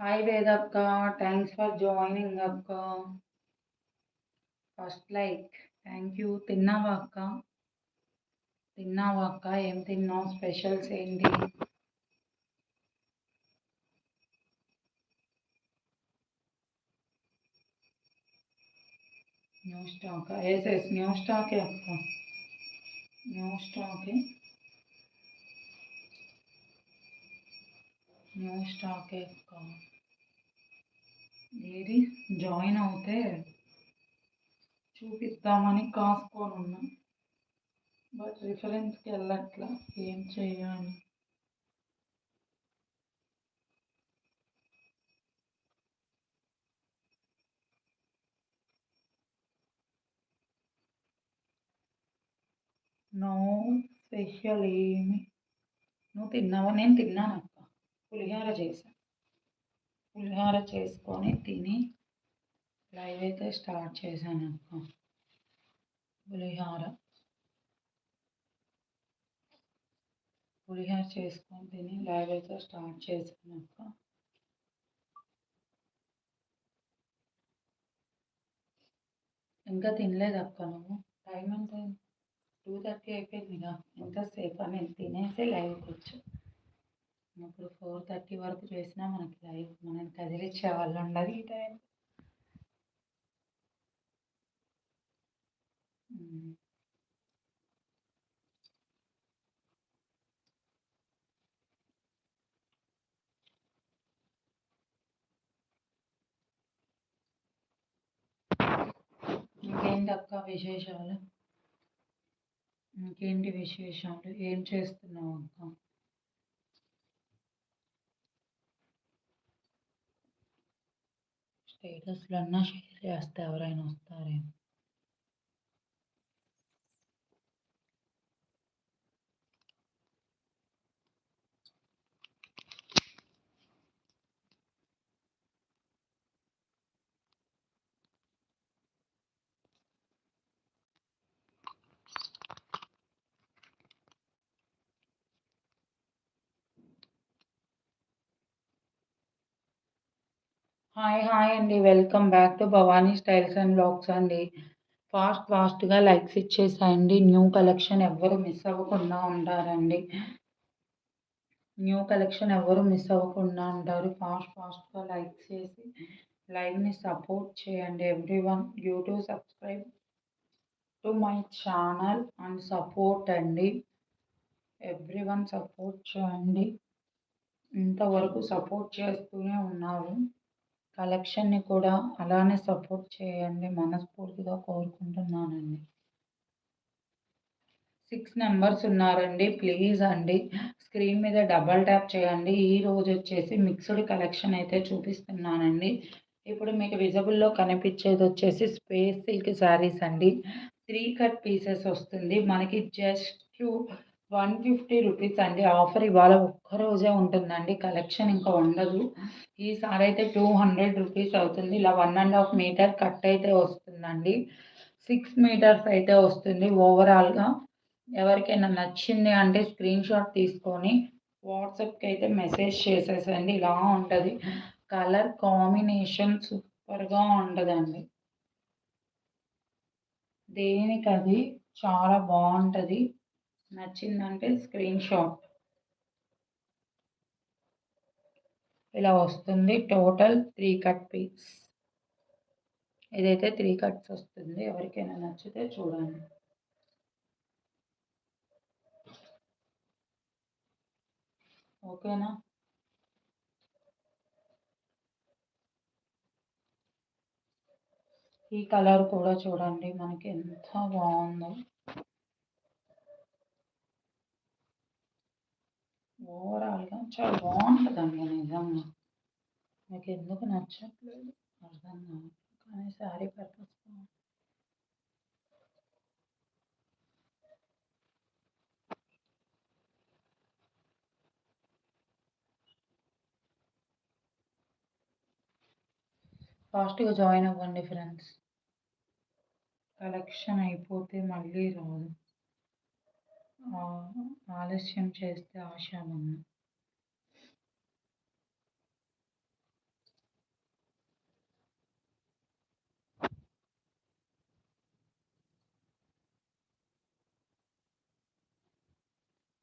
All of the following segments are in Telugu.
హాయ్ వేదక్క థ్యాంక్స్ ఫర్ జాయినింగ్ అక్క ఫస్ట్ లైక్ థ్యాంక్ యూ తిన్నావా అక్క తిన్నావా అక్క ఏం తిన్నావు స్పెషల్స్ ఏంటి new stock yes yes new స్టాకే అక్క న్యూ స్టాకే న్యూ స్టాకే అక్క ఏది జాయిన్ అవుతే చూపిద్దామని కాసుకొని ఉన్నాం బట్ రిఫరెన్స్కి వెళ్ళట్లా ఏం చేయాలి నో స్పెషల్ ఏమి? నువ్వు తిన్నావా? నేను తిన్నాను అక్క. పులిహోర చేశాను పులిహోర చేసుకొని తిని లైవ్ అయితే స్టార్ట్ చేశాను అక్క. పులిహోర. పులిహోర చేసుకొని తిని లైవ్తో స్టార్ట్ చేశాను ఇంకా తినలేదు అక్క నువ్వు. టైం ఎంత టూ థర్టీ అయిపోయిందిగా ఎంతసేపు అని తినేసి లైవ్కి వచ్చు. ఇప్పుడు ఫోర్ థర్టీ వరకు చేసినా మనకి లైవ్ మనం కదిలిచ్చే వాళ్ళు ఉండదు ఈ టైం ఇంకేంటి అక్క విశేషాలు? ఇంకేంటి విశేషాలు? ఏం చేస్తున్నావు అక్క? స్టేటస్లన్నా షేర్ చేస్తే ఎవరైనా వస్తారేమో. హాయ్ హాయ్ అండి. Welcome back to Bhavani styles and vlogs అండి. ఫాస్ట్ ఫాస్ట్గా లైక్స్ ఇచ్చేసాయండి. న్యూ కలెక్షన్ ఎవ్వరు మిస్ అవ్వకుండా ఉంటారండి. న్యూ కలెక్షన్ ఎవరు మిస్ అవ్వకుండా ఉంటారు. ఫాస్ట్ ఫాస్ట్గా లైక్ చేసి లైవ్ని సపోర్ట్ చేయండి everyone YouTube subscribe to my channel and support అండి. ఎవ్రీ వన్ సపోర్ట్ చేయండి. ఇంతవరకు సపోర్ట్ చేస్తూనే ఉన్నారు. కలెక్షన్ని కూడా అలానే సపోర్ట్ చేయండి మనస్ఫూర్తిగా కోరుకుంటున్నానండి. సిక్స్ నెంబర్స్ ఉన్నారండి. ప్లీజ్ అండి స్క్రీన్ మీద డబల్ ట్యాప్ చేయండి. ఈ రోజు వచ్చేసి మిక్స్డ్ కలెక్షన్ అయితే చూపిస్తున్నానండి. ఇప్పుడు మీకు విజబుల్లో కనిపించేది వచ్చేసి స్పేస్ సిల్క్ శారీస్ అండి. త్రీ కట్ పీసెస్ వస్తుంది. మనకి జస్ట్ వన్ ఫిఫ్టీ రూపీస్ అండి. ఆఫర్ ఇవాళ ఒక్కరోజే ఉంటుందండి. కలెక్షన్ ఇంకా ఉండదు. ఈసారి అయితే టూ హండ్రెడ్ రూపీస్ అవుతుంది. ఇలా one and half metre cut అయితే వస్తుందండి. సిక్స్ మీటర్స్ అయితే వస్తుంది ఓవరాల్గా. ఎవరికైనా నచ్చింది అంటే స్క్రీన్ షాట్ తీసుకొని వాట్సాప్కి అయితే మెసేజ్ చేసేసండి. ఇలా ఉంటుంది. కలర్ కాంబినేషన్ సూపర్గా ఉంటుందండి. దేనికి అది చాలా బాగుంటుంది. నచ్చిందంటే స్క్రీన్ షాట్ ఇలా వస్తుంది టోటల్ త్రీ కట్ పీస్ ఇదైతే త్రీ కట్స్ వస్తుంది ఎవరికైనా నచ్చితే చూడండి. ఓకేనా? ఈ కలర్ కూడా చూడండి మనకి ఎంత బాగుందో. చాలా బాగుంటుందండి నిజంగా నాకు ఎందుకు నచ్చట్లేదు. అర్థం కానీ శారీ పర్పస్ బాగుంటుంది ఫాస్ట్గా జాయిన్ అవ్వండి ఫ్రెండ్స్. కలెక్షన్ అయిపోతే మళ్ళీ రాదు. ఆలస్యం చేస్తే ఆశాభంగం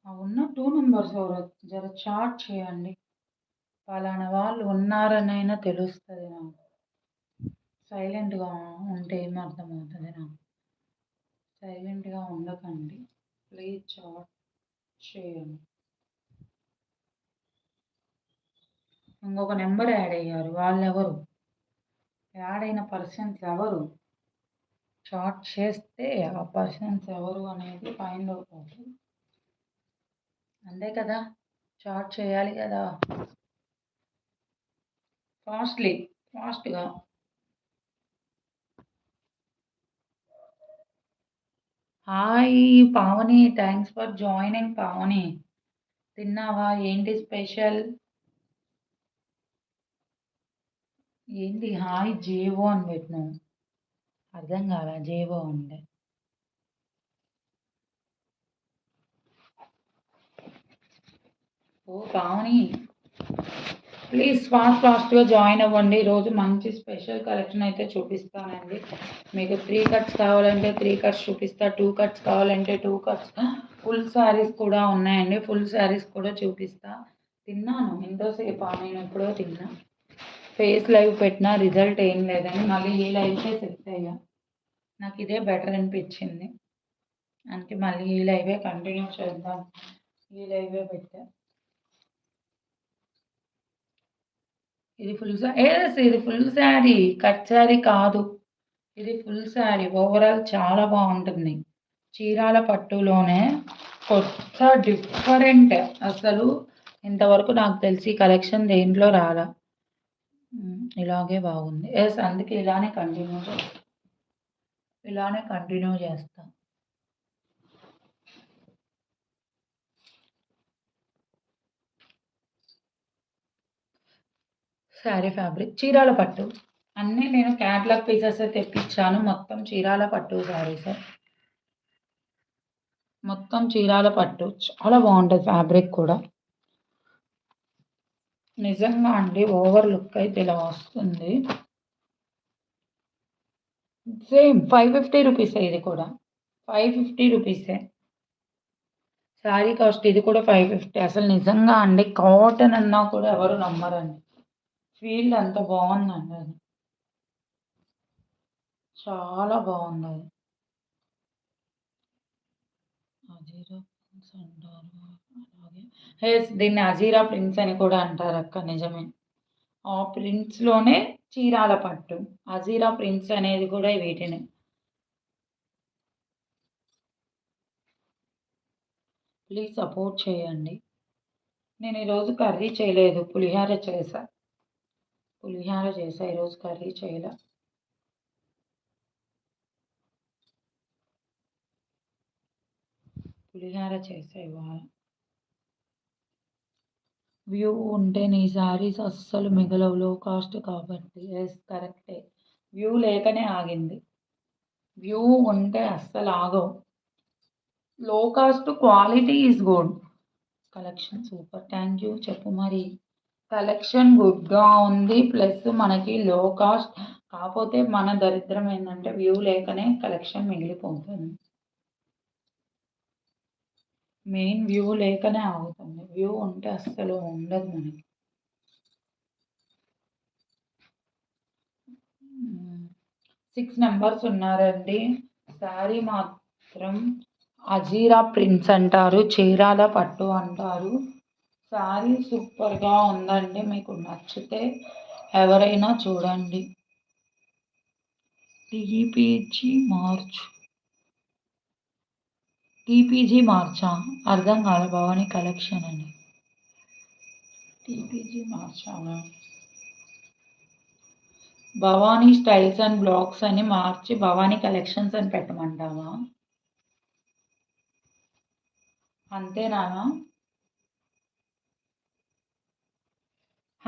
ఉన్న టూ మెంబర్స్ ఎవరో జర చాట్ చేయండి. పలానా వాళ్ళు ఉన్నారనైనా తెలుస్తుంది నాకు. సైలెంట్గా ఉంటే ఏం అర్థమవుతుంది నాకు. సైలెంట్గా ఉండకండి. ప్లీజ్ చాట్ చేయండి. ఇంకొక నెంబర్ యాడ్ అయ్యారు. వాళ్ళు ఎవరు యాడ్ అయిన పర్సన్స్ ఎవరు? చాట్ చేస్తే ఆ పర్సన్స్ ఎవరు అనేది ఫైండ్ అవుట్ అవుతుంది. అంతే కదా. చాట్ చేయాలి కదా. ఫాస్ట్లీ ఫాస్ట్గా hi Pavani thanks for joining Pavani. తిన్నావా? ఏంటి స్పెషల్ ఏంటి? హాయ్ జేవో అని పెట్టినావు. అర్థం కాల? జేవో అంటే. ఓ పావని ప్లీజ్ ఫాస్ట్ ఫాస్ట్గా జాయిన్ అవ్వండి. ఈరోజు మంచి స్పెషల్ కలెక్షన్ అయితే చూపిస్తానండి. మీకు త్రీ కట్స్ కావాలంటే త్రీ కట్స్ చూపిస్తా. టూ కట్స్ కావాలంటే టూ కట్స్. ఫుల్ శారీస్ కూడా ఉన్నాయండి. ఫుల్ శారీస్ కూడా చూపిస్తా. తిన్నాను. ఎంతోసేపు నేను ఎప్పుడో తిన్నా. ఫేస్ లైవ్ పెట్టినా రిజల్ట్ ఏం లేదని మళ్ళీ ఈ లైవ్కే సెట్ అయ్యా. నాకు ఇదే బెటర్ అనిపించింది. అందుకే మళ్ళీ ఈ లైవే కంటిన్యూ చేద్దాం. ఈ లైవే పెట్టా. ఇది ఫుల్ ఎస్ ఇది ఫుల్ శారీ కట్ శారీ కాదు. ఇది ఫుల్ శారీ. ఓవరాల్ చాలా బాగుంటుంది. చీరాల పట్టులోనే కొత్త డిఫరెంట్ అసలు ఇంతవరకు నాకు తెలిసి కలెక్షన్ దేంట్లో రాలా. ఇలాగే బాగుంది. ఎస్ అందుకే ఇలానే కంటిన్యూ చేస్తాను ఇలానే కంటిన్యూ చేస్తాను శారీ ఫ్యాబ్రిక్ చీరాల పట్టు. అన్నీ నేను క్యాట్లాగ్ పీసెస్ తెప్పించాను. మొత్తం చీరాల పట్టు శారీస్ మొత్తం చీరాల పట్టు. చాలా బాగుంటుంది ఫ్యాబ్రిక్ కూడా. నిజంగా అండి ఓవర్ లుక్ అయితే ఇలా వస్తుంది. సేమ్ ఫైవ్ ఫిఫ్టీ రూపీసే ఇది కూడా. ఫైవ్ ఫిఫ్టీ రూపీసే శారీ కాస్ట్ ఇది కూడా ఫైవ్ ఫిఫ్టీ. అసలు నిజంగా అండి కాటన్ అన్నా కూడా ఎవరు నమ్మరండి. ఫీల్డ్ అంత బాగుందండి అది. చాలా బాగుంది అది. అజీరా ప్రిన్స్ అంటారు. అలాగే. హెస్ దీన్ని అజీరా ప్రిన్స్ అని కూడా అంటారు అక్క నిజమే. ఆ ప్రింట్స్లోనే చీరాల పట్టు. అజీరా ప్రింట్స్ అనేది కూడా వీటిని. ప్లీజ్ సపోర్ట్ చేయండి. నేను ఈరోజు కర్రీ చేయలేదు పులిహోర చేశాను పులిహోర చేసా ఈరోజు కర్రీ చేయాల. పులిహోర చేసా ఇవాళ. వ్యూ ఉంటే నీ శారీస్ అస్సలు మిగలవు లో కాస్ట్ కాబట్టి. ఎస్ కరెక్టే వ్యూ లేకనే ఆగింది. వ్యూ ఉంటే అస్సలు ఆగవు. Low cost quality is good collection super thank you చెప్పు మరి. కలెక్షన్ గుడ్గా ఉంది. ప్లస్ మనకి లో కాస్ట్ కాకపోతే మన దరిద్రం ఏంటంటే వ్యూ లేకనే కలెక్షన్ మిగిలిపోతుంది. మెయిన్ వ్యూ లేకనే అవుతుంది వ్యూ ఉంటే అస్సలు ఉండదు మనకి. సిక్స్ నెంబర్స్ ఉన్నారండి. శారీ మాత్రం అజీరా ప్రింట్స్ అంటారు. చీరాల పట్టు అంటారు. శారీ సూపర్గా ఉందండి మీకు నచ్చితే ఎవరైనా చూడండి. టీపీజీ మార్చ్ టీపీజీ మార్చా అర్థం కాల భవాని కలెక్షన్ అని టీపీజీ మార్చా భవానీ స్టైల్స్ అండ్ బ్లాగ్స్ అని మార్చి భవానీ కలెక్షన్స్ అని పెట్టమంటావా? అంతేనా?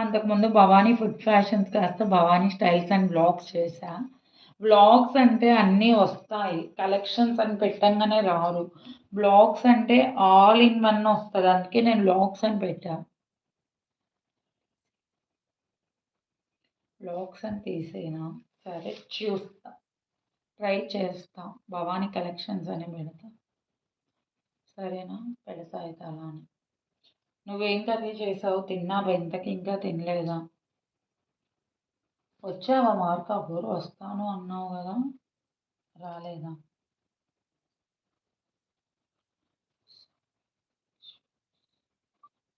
అంతకుముందు భవానీ ఫుడ్ ఫ్యాషన్స్ కాస్త భవానీ స్టైల్స్ అండ్ బ్లాగ్స్ చేశా. బ్లాగ్స్ అంటే అన్నీ వస్తాయి. కలెక్షన్స్ అని పెట్టంగానే రారు. బ్లాగ్స్ అంటే ఆల్ ఇన్ వన్ వస్తుంది. అందుకే నేను బ్లాగ్స్ అని పెట్టాను బ్లాగ్స్ అని తీసేనా? సరే చూస్తా. ట్రై చేస్తా. భవానీ కలెక్షన్స్ అని పెడతా. సరేనా? పెడతా అయితే అలా అని నువ్వేం కర్రీ చేసావు? తిన్నావా ఇంతకి ఇంకా తినలేదా? వచ్చావా మార్కాపూర్ వస్తాను అన్నావు కదా? రాలేదా?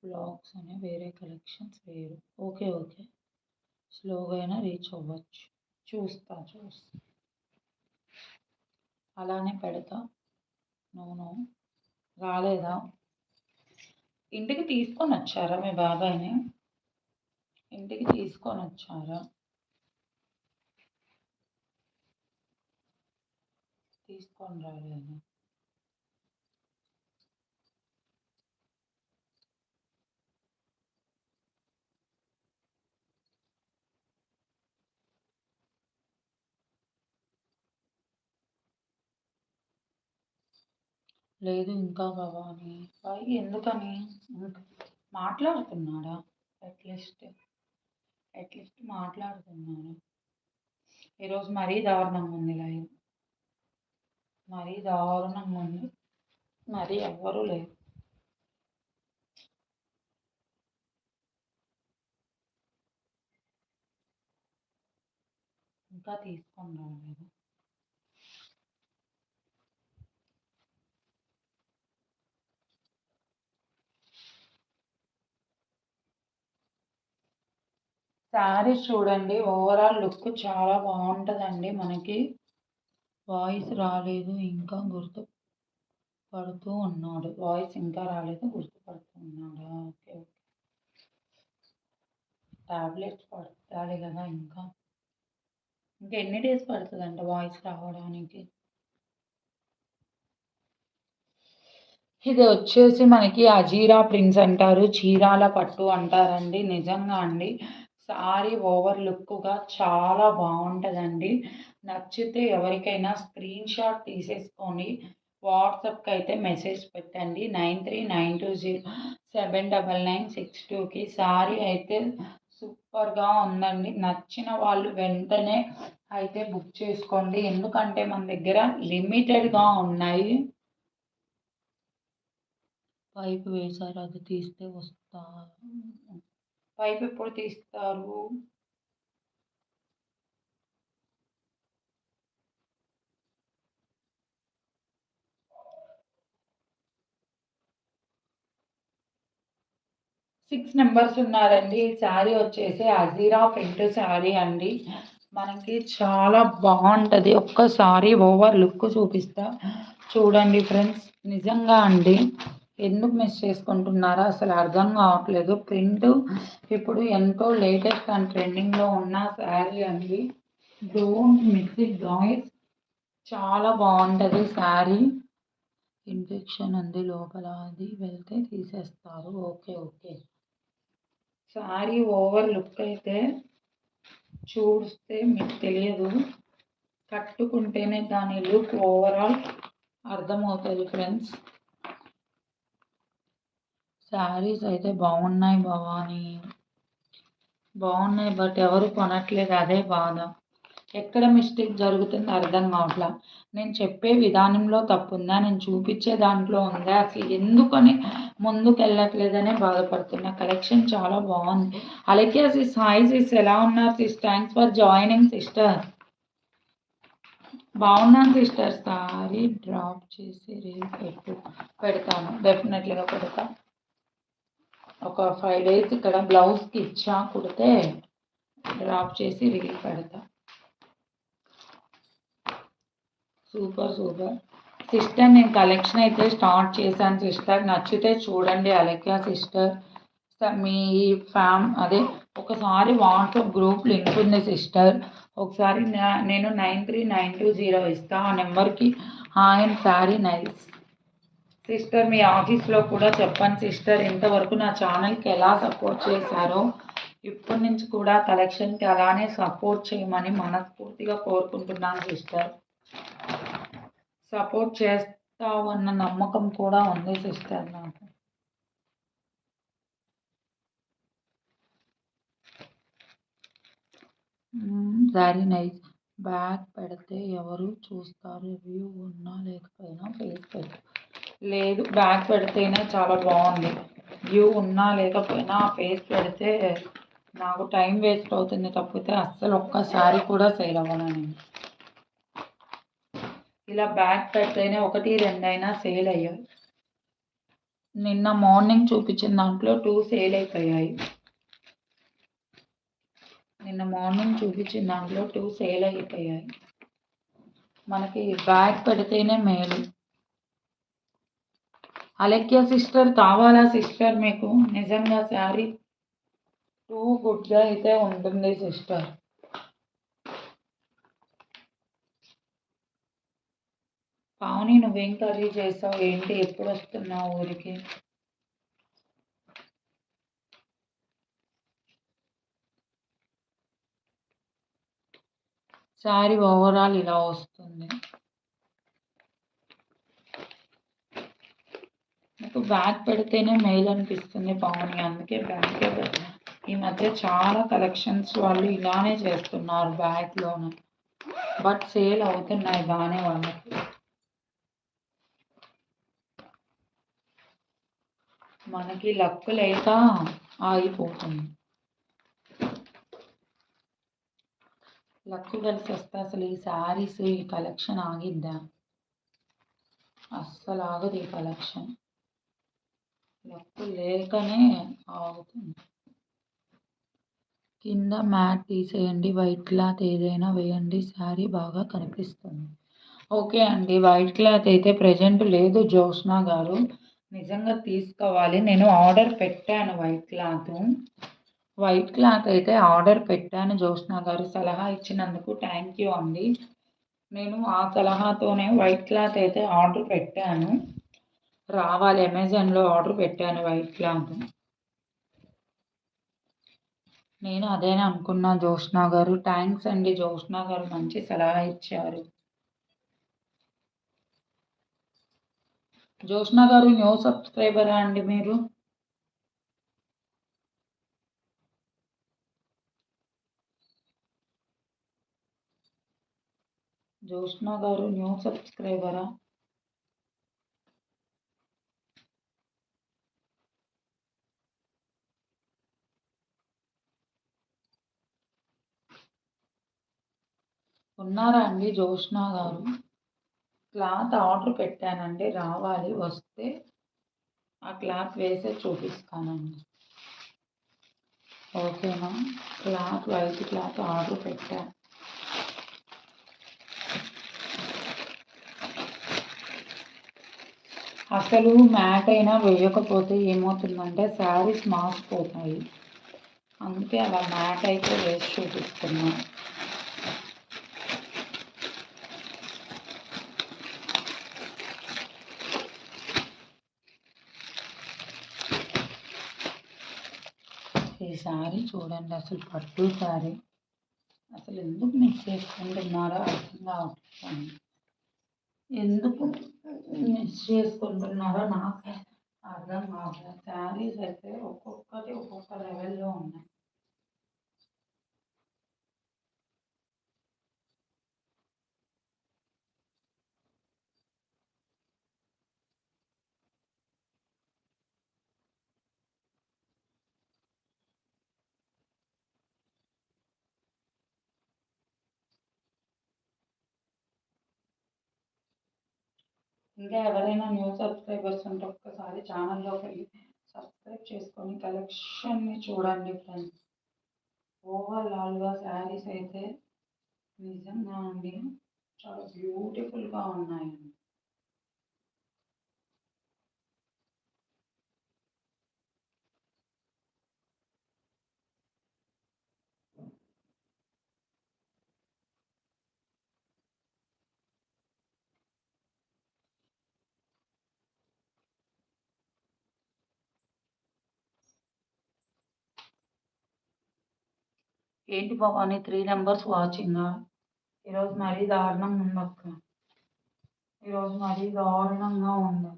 బ్లాగ్స్ అనే వేరే కలెక్షన్స్ వేరు. Okay okay. స్లోగా అయినా రీచ్ అవ్వచ్చు. చూస్తా చూస్తా. అలానే పెడతా. నూనె రాలేదా? ఇంటికి తీసుకొని వచ్చారా మీ బాబాయ్ని? ఇంటికి తీసుకొని వచ్చారా? తీసుకొని రాలేదు. లేదు ఇంకా భవాని. పైకి ఎందుకని? మాట్లాడుతున్నాడా? అట్లీస్ట్ అట్లీస్ట్ మాట్లాడుతున్నాడు. ఈరోజు మరీ దారుణంగా ఉంది లైవ్. మరీ దారుణంగా ఉంది. మరీ ఎవ్వరూ లేరు. ఇంకా తీసుకొని రాలేదు. శారీ చూడండి. ఓవరాల్ లుక్ చాలా బాగుంటుందండి మనకి. వాయిస్ రాలేదు ఇంకా గుర్తు పడుతూ ఉన్నాడు. వాయిస్ ఇంకా రాలేదు గుర్తుపడుతూ ఉన్నాడు. ఓకే ఓకే టాబ్లెట్స్ పడతాడు కదా ఇంకా. ఇంకా ఎన్ని డేస్ పడుతుందంట వాయిస్ రావడానికి? ఇది వచ్చేసి మనకి అజీరా ప్రింట్స్ అంటారు. చీరాల పట్టు అంటారండి. నిజంగా అండి. సారీ ఓవర్ లుక్గా చాలా బాగుంటుందండి నచ్చితే ఎవరికైనా స్క్రీన్ షాట్ తీసేసుకొని వాట్సాప్కి అయితే మెసేజ్ పెట్టండి. Nine three nine two zero seven double nine six టూకి సారీ అయితే సూపర్గా ఉందండి. నచ్చిన వాళ్ళు వెంటనే అయితే బుక్ చేసుకోండి. ఎందుకంటే మన దగ్గర లిమిటెడ్గా ఉన్నాయి. పైపు వేసారు అది తీస్తే వస్తా. పైపు ఎప్పుడు తీస్తారు? సిక్స్ నెంబర్స్ ఉన్నారండి. శారీ వచ్చేసి అజీరా ప్రింట్ శారీ అండి. మనకి చాలా బాగుంటుంది. ఒక్కసారి ఓవర్ లుక్ చూపిస్తా. చూడండి ఫ్రెండ్స్. నిజంగా అండి. ఎందుకు మిస్ చేసుకుంటున్నారో అసలు అర్థం కావట్లేదు. ప్రింట్ ఇప్పుడు ఎంతో లేటెస్ట్ అండ్ ట్రెండింగ్లో ఉన్న శారీ అండి. డోంట్ మిక్స్ ఇట్ గాయస్ చాలా బాగుంటుంది శారీ. ఇన్ఫెక్షన్ ఉంది లోపల అది వెళ్తే తీసేస్తారు. Okay okay sari over look అయితే చూస్తే మీకు తెలియదు. కట్టుకుంటేనే దాని లుక్ ఓవరాల్ అర్థమవుతుంది ఫ్రెండ్స్ శారీస్ అయితే బాగున్నాయి భవాని. బాగున్నాయి బట్ ఎవరు కొనట్లేదు అదే బాధ. ఎక్కడ మిస్టేక్ జరుగుతుంది అర్థం కావట్లా. నేను చెప్పే విధానంలో తప్పు ఉందా నేను చూపించే దాంట్లో ఉందా? అసలు ఎందుకని ముందుకు వెళ్ళట్లేదనే బాధపడుతున్నా. కలెక్షన్ చాలా బాగుంది. అలాగే సిస్ హాయ్ సిస్ ఎలా ఉన్నారు sis? Thanks for joining sister. బాగున్నాను సిస్టర్. సారీ డ్రాప్ చేసి రీల్ పెట్టు. పెడతాను. డెఫినెట్లీగా పెడతాను ఒక ఫైవ్ డేస్ ఇక్కడ బ్లౌజ్కి ఇచ్చా కుడితే డ్రాప్ చేసి రీల్ పెడతా. సూపర్ సూపర్ సిస్టర్ నేను కలెక్షన్ అయితే స్టార్ట్ చేశాను సిస్టర్ నచ్చితే చూడండి అలెక్యా సిస్టర్ మీ ఫ్యామ్ అదే ఒకసారి వాట్సాప్ గ్రూప్ లింక్ ఉంది సిస్టర్ ఒకసారి నేను nine three nine two zero ఇస్తా. ఆ నెంబర్కి hi and sari nice. Sister మీ ఆఫీస్లో కూడా చెప్పండి సిస్టర్. ఇంతవరకు నా ఛానల్కి ఎలా సపోర్ట్ చేశారో ఇప్పటి నుంచి కూడా కలెక్షన్కి అలానే సపోర్ట్ చేయమని మనస్ఫూర్తిగా కోరుకుంటున్నాను సిస్టర్. సపోర్ట్ చేస్తావు అన్న నమ్మకం కూడా ఉంది సిస్టర్ నాకు. వెరీ నైస్ బ్యాగ్ పెడితే ఎవరు చూస్తారు? వ్యూ ఉన్నా లేకపోయినా ఫేస్ పెట్టు. లేదు బ్యాగ్ పెడితేనే చాలా బాగుంది. వ్యూ ఉన్నా లేకపోయినా ఫేస్ పెడితే నాకు టైం వేస్ట్ అవుతుంది తప్పితే అస్సలు ఒక్కసారి కూడా సేల్ అవ్వను ఇలా బ్యాగ్ పెడితేనే ఒకటి రెండైనా సేల్ అయ్యాయి. నిన్న మార్నింగ్ చూపించిన దాంట్లో టూ సేల్ అయిపోయాయి. నిన్న మార్నింగ్ చూపించిన దాంట్లో టూ సేల్ అయిపోయాయి. మనకి బ్యాగ్ పెడితేనే మేలు. అలెక్య సిస్టర్ కావాలా సిస్టర్ మీకు? నిజంగా శారీ టూ గుడ్గా అయితే ఉంటుంది సిస్టర్. పావుని నువ్వేం కర్రీ చేసావు? ఏంటి? ఎప్పుడు వస్తున్నావు ఊరికి? శారీ ఓవరాల్ ఇలా వస్తుంది. నాకు బ్యాగ్ పెడితేనే మెయిల్ అనిపిస్తుంది పావుని. అందుకే బ్యాగే పెట్టిన ఈ మధ్య చాలా కలెక్షన్స్ వాళ్ళు ఇలానే చేస్తున్నారు బ్యాగ్లోనే బట్ సేల్ అవుతున్నాయి బాగానే వాళ్ళకి. మనకి లక్ లేక ఆగిపోతుంది. లక్ కలిసి వస్తే అసలు ఈ శారీస్ ఈ కలెక్షన్ ఆగిద్దా? అస్సలు ఆగదు ఈ కలెక్షన్ లక్ లేకనే ఆగుతుంది. కింద మ్యాట్ తీసేయండి వైట్ క్లాత్ ఏదైనా వేయండి శారీ బాగా కనిపిస్తుంది. ఓకే అండి వైట్ క్లాత్ అయితే ప్రజెంట్ లేదు జ్యోత్స్న గారు. నిజంగా తీసుకోవాలి. నేను ఆర్డర్ పెట్టాను వైట్ క్లాత్. వైట్ క్లాత్ అయితే ఆర్డర్ పెట్టాను జ్యోత్స్న గారు సలహా ఇచ్చినందుకు థ్యాంక్ యూ అండి. నేను ఆ సలహాతోనే వైట్ క్లాత్ అయితే ఆర్డర్ పెట్టాను. రావాలి. అమెజాన్లో ఆర్డర్ పెట్టాను వైట్ క్లాత్. నేను అదేనే అనుకున్నా జ్యోత్స్న గారు. థ్యాంక్స్ అండి. జ్యోత్స్న గారు మంచి సలహా ఇచ్చారు. జ్యోత్స్న గారు న్యూ సబ్స్క్రైబరా అండి మీరు? జ్యోత్స్న గారు న్యూ సబ్స్క్రైబరా? ఉన్నారా అండి జ్యోత్స్న గారు? క్లాత్ ఆర్డర్ పెట్టానండి రావాలి వస్తే ఆ క్లాత్ వేసే చూపిస్తానండి. ఓకేనా? క్లాత్ వైట్ క్లాత్ ఆర్డర్ పెట్టాను అసలు మ్యాట్ అయినా వేయకపోతే ఏమవుతుందంటే శారీస్ మాసిపోతాయి. అందుకే అలా మ్యాట్ అయితే వేసి చూపిస్తున్నాను ఈ శారీ చూడండి అసలు పట్టు శారీ అసలు ఎందుకు మిక్స్ చేసుకుంటున్నారో అర్థం కావట్లేదు. ఎందుకు మిస్ చేసుకుంటున్నారో నాకు అర్థం కావట్లేదు. శారీస్ అయితే ఒక్కొక్కటి ఒక్కొక్క లెవెల్లో ఉన్నాయి. ఇంకా ఎవరైనా న్యూ సబ్స్క్రైబర్స్ ఉంటే ఒక్కసారి ఛానల్లోకి వెళ్ళి సబ్స్క్రైబ్ చేసుకొని కలెక్షన్ని చూడండి ఫ్రెండ్స్. ఓవరాల్గా శారీస్ అయితే నిజంగా అండి చాలా బ్యూటిఫుల్గా ఉన్నాయండి. ఏంటి భవాని త్రీ నెంబర్స్ వాచింగా ఈరోజు మరీ దారుణంగా ఉందక్క ఈరోజు మరీ దారుణంగా ఉంది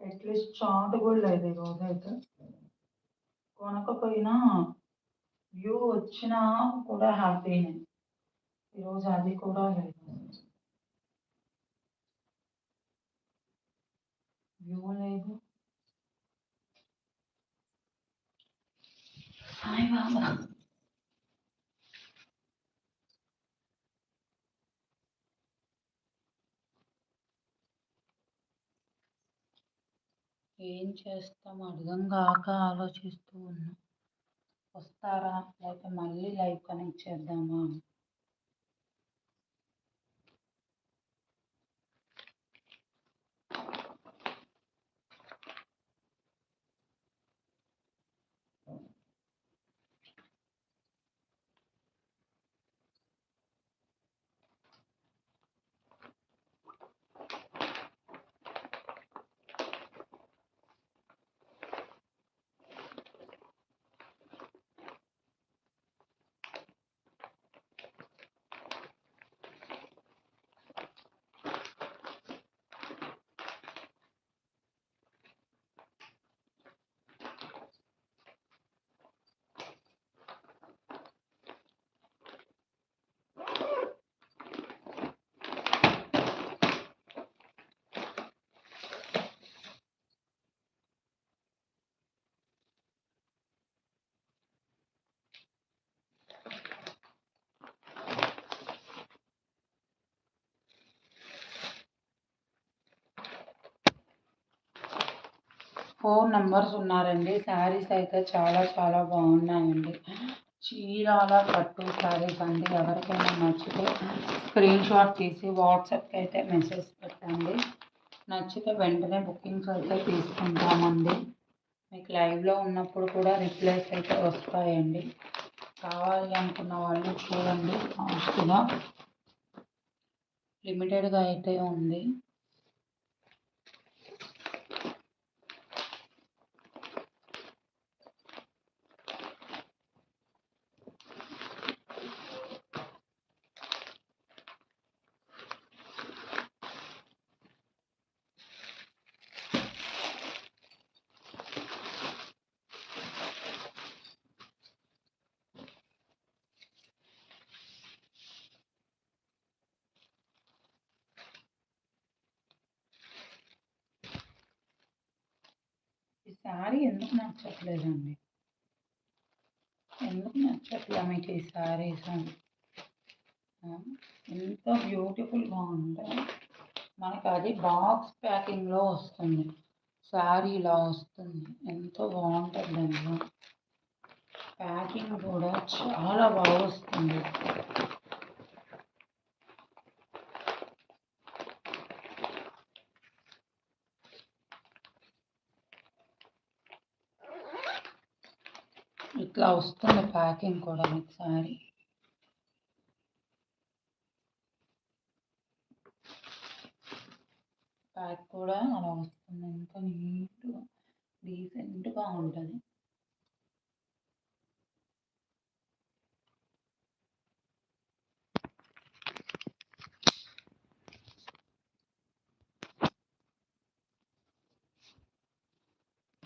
అట్లీస్ట్ చాట్ కూడా లేదు ఈరోజు అయితే కొనకపోయినా వ్యూ వచ్చినా కూడా హ్యాపీనే ఈరోజు అది కూడా లేదు వ్యూ లేదు సాయి ఏం చేస్తాం? అర్థం కాక ఆలోచిస్తూ ఉన్నా. వస్తారా? లేకపోతే మళ్ళీ లైవ్ కనెక్ట్ చేద్దామా? ఫోర్ నెంబర్స్ ఉన్నారండి. శారీస్ అయితే చాలా చాలా బాగున్నాయండి. చీరాల పట్టు శారీస్ అండి. ఎవరికైనా నచ్చితే స్క్రీన్ షాట్ తీసి వాట్సాప్కి అయితే మెసేజ్ పెట్టండి. నచ్చితే వెంటనే బుకింగ్స్ అయితే తీసుకుంటామండి. మీకు లైవ్లో ఉన్నప్పుడు కూడా రిప్లైస్ అయితే వస్తాయండి. కావాలి అనుకున్న వాళ్ళు చూడండి. ఫాస్ట్గా లిమిటెడ్గా అయితే ఉంది. శారీ ఎందుకు నచ్చట్లేదండి? ఎందుకు నచ్చట్లే మీకు ఈ శారీస్ ఎంత బ్యూటిఫుల్గా ఉంటే మనకు అది బాక్స్ ప్యాకింగ్లో వస్తుంది. శారీ ఇలా వస్తుంది. ఎంతో బాగుంటుంది దాంట్లో ప్యాకింగ్ కూడా చాలా బాగా వస్తుంది. ఇట్లా వస్తుంది ప్యాకింగ్ కూడా మీకు సారీ ప్యాక్ కూడా అలా వస్తుంది. ఎంత నీట్గా డీసెంట్గా ఉంటుంది.